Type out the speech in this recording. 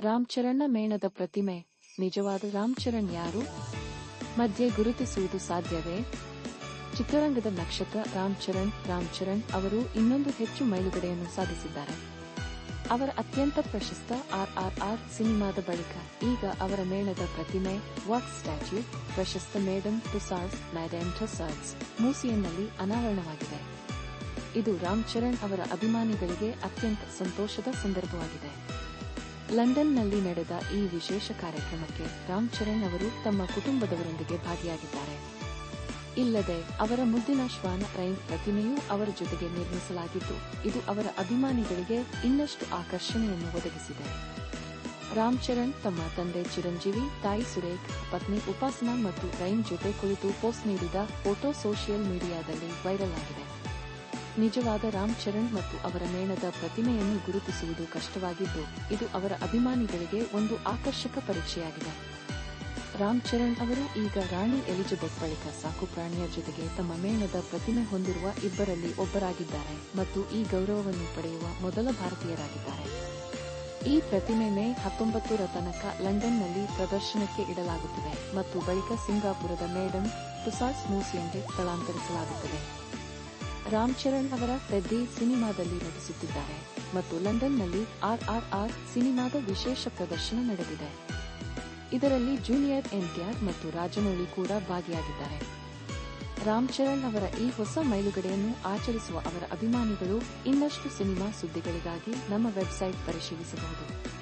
ರಾಮ್ ಚರಣ್ನ ಮೇಣದ ಪ್ರತಿಮೆ. ನಿಜವಾದ ರಾಮ್ ಚರಣ್ ಯಾರು? ಮಧ್ಯೆ ಗುರುತಿಸುವುದು ಸಾಧ್ಯವೇ? ಚಿತ್ರರಂಗದ ನಕ್ಷತ್ರ ರಾಮ್ ಚರಣ್ ರಾಮ್ ಚರಣ್ ಅವರು ಇನ್ನೊಂದು ಹೆಚ್ಚು ಮೈಲುಗಡೆಯನ್ನು ಸಾಧಿಸಿದ್ದಾರೆ. ಅವರ ಅತ್ಯಂತ ಪ್ರಶಸ್ತ ಆರ್ ಆರ್ ಆರ್ ಸಿನಿಮಾದ ಬಳಿಕ ಈಗ ಅವರ ಮೇಣದ ಪ್ರತಿಮೆ, ವಾಕ್ ಸ್ಟ್ಯಾಚ್ಯೂ, ಪ್ರಶಸ್ತ ಮೇಡಮ್ ಟುಸಾರ್ಸ್ ಮ್ಯಾಡಮ್ ಟುಸಾರ್ಸ್ ಮ್ಯೂಸಿಯಂನಲ್ಲಿ ಅನಾವರಣವಾಗಿದೆ. ಇದು ರಾಮ್ ಚರಣ್ ಅವರ ಅಭಿಮಾನಿಗಳಿಗೆ ಅತ್ಯಂತ ಸಂತೋಷದ ಸಂದರ್ಭವಾಗಿದೆ. ಲಂಡನ್ನಲ್ಲಿ ನಡೆದ ಈ ವಿಶೇಷ ಕಾರ್ಯಕ್ರಮಕ್ಕೆ ರಾಮ್ ಚರಣ್ ಅವರು ತಮ್ಮ ಕುಟುಂಬದವರೊಂದಿಗೆ ಭಾಗಿಯಾಗಿದ್ದಾರೆ. ಇಲ್ಲದೆ ಅವರ ಮುದ್ದಿನ ಶ್ವಾನ ರೈನ್ ಪ್ರತಿಮೆಯೂ ಅವರ ಜೊತೆಗೆ ನಿರ್ಮಿಸಲಾಗಿದ್ದು, ಇದು ಅವರ ಅಭಿಮಾನಿಗಳಿಗೆ ಇನ್ನಷ್ಟು ಆಕರ್ಷಣೆಯನ್ನು ಒದಗಿಸಿದೆ. ರಾಮ್ ಚರಣ್ ತಮ್ಮ ತಂದೆ ಚಿರಂಜೀವಿ, ತಾಯಿ ಸುರೇಖ್, ಪತ್ನಿ ಉಪಾಸನಾ ಮತ್ತು ರೈನ್ ಜೊತೆ ಕುಳಿತು ಪೋಸ್ಟ್ ನೀಡಿದ ಫೋಟೋ ಸೋಷಿಯಲ್ ಮೀಡಿಯಾದಲ್ಲಿ ವೈರಲ್ ಆಗಿದೆ. ನಿಜವಾದ ರಾಮ್ ಚರಣ್ ಮತ್ತು ಅವರ ಮೇಣದ ಪ್ರತಿಮೆಯನ್ನು ಗುರುತಿಸುವುದು ಕಷ್ಟವಾಗಿದ್ದು, ಇದು ಅವರ ಅಭಿಮಾನಿಗಳಿಗೆ ಒಂದು ಆಕರ್ಷಕ ಪರೀಕ್ಷೆಯಾಗಿದೆ. ರಾಮ್ ಚರಣ್ ಅವರು ಈಗ ರಾಣಿ ಎಲಿಜಬೆತ್ ಬಳಿಕ ಸಾಕು ಪ್ರಾಣಿಯ ಜೊತೆಗೆ ತಮ್ಮ ಮೇಣದ ಪ್ರತಿಮೆ ಹೊಂದಿರುವ ಇಬ್ಬರಲ್ಲಿ ಒಬ್ಬರಾಗಿದ್ದಾರೆ ಮತ್ತು ಈ ಗೌರವವನ್ನು ಪಡೆಯುವ ಮೊದಲ ಭಾರತೀಯರಾಗಿದ್ದಾರೆ. ಈ ಪ್ರತಿಮೆ ಮೇ ಹತ್ತೊಂಬತ್ತರ ತನಕ ಲಂಡನ್ನಲ್ಲಿ ಪ್ರದರ್ಶನಕ್ಕೆ ಇಡಲಾಗುತ್ತದೆ ಮತ್ತು ಬಳಿಕ ಸಿಂಗಾಪುರದ ಮೇಡಮ್ ಟುಸಾಸ್ ಮ್ಯೂಸಿಯಂಗೆ ಸ್ಥಳಾಂತರಿಸಲಾಗುತ್ತದೆ. ರಾಮ್ ಚರಣ್ ಅವರ ಪೆದ್ದಿ ಸಿನಿಮಾದಲ್ಲಿ ನಟಿಸುತ್ತಿದ್ದಾರೆ ಮತ್ತು ಲಂಡನ್ನಲ್ಲಿ ಆರ್ ಸಿನಿಮಾದ ವಿಶೇಷ ಪ್ರದರ್ಶನ ನಡೆದಿದೆ. ಇದರಲ್ಲಿ ಜೂನಿಯರ್ ಎನ್ಟಿಆರ್ ಮತ್ತು ರಾಜಮೌಳಿ ಕೂಡ ಭಾಗಿಯಾಗಿದ್ದಾರೆ. ರಾಮ್ ಚರಣ್ ಅವರ ಈ ಹೊಸ ಮೈಲುಗಡೆಯನ್ನು ಆಚರಿಸುವ ಅವರ ಅಭಿಮಾನಿಗಳು ಇನ್ನಷ್ಟು ಸಿನಿಮಾ ಸುದ್ದಿಗಳಿಗಾಗಿ ನಮ್ಮ ವೆಬ್ಸೈಟ್ ಪರಿಶೀಲಿಸಬಹುದು.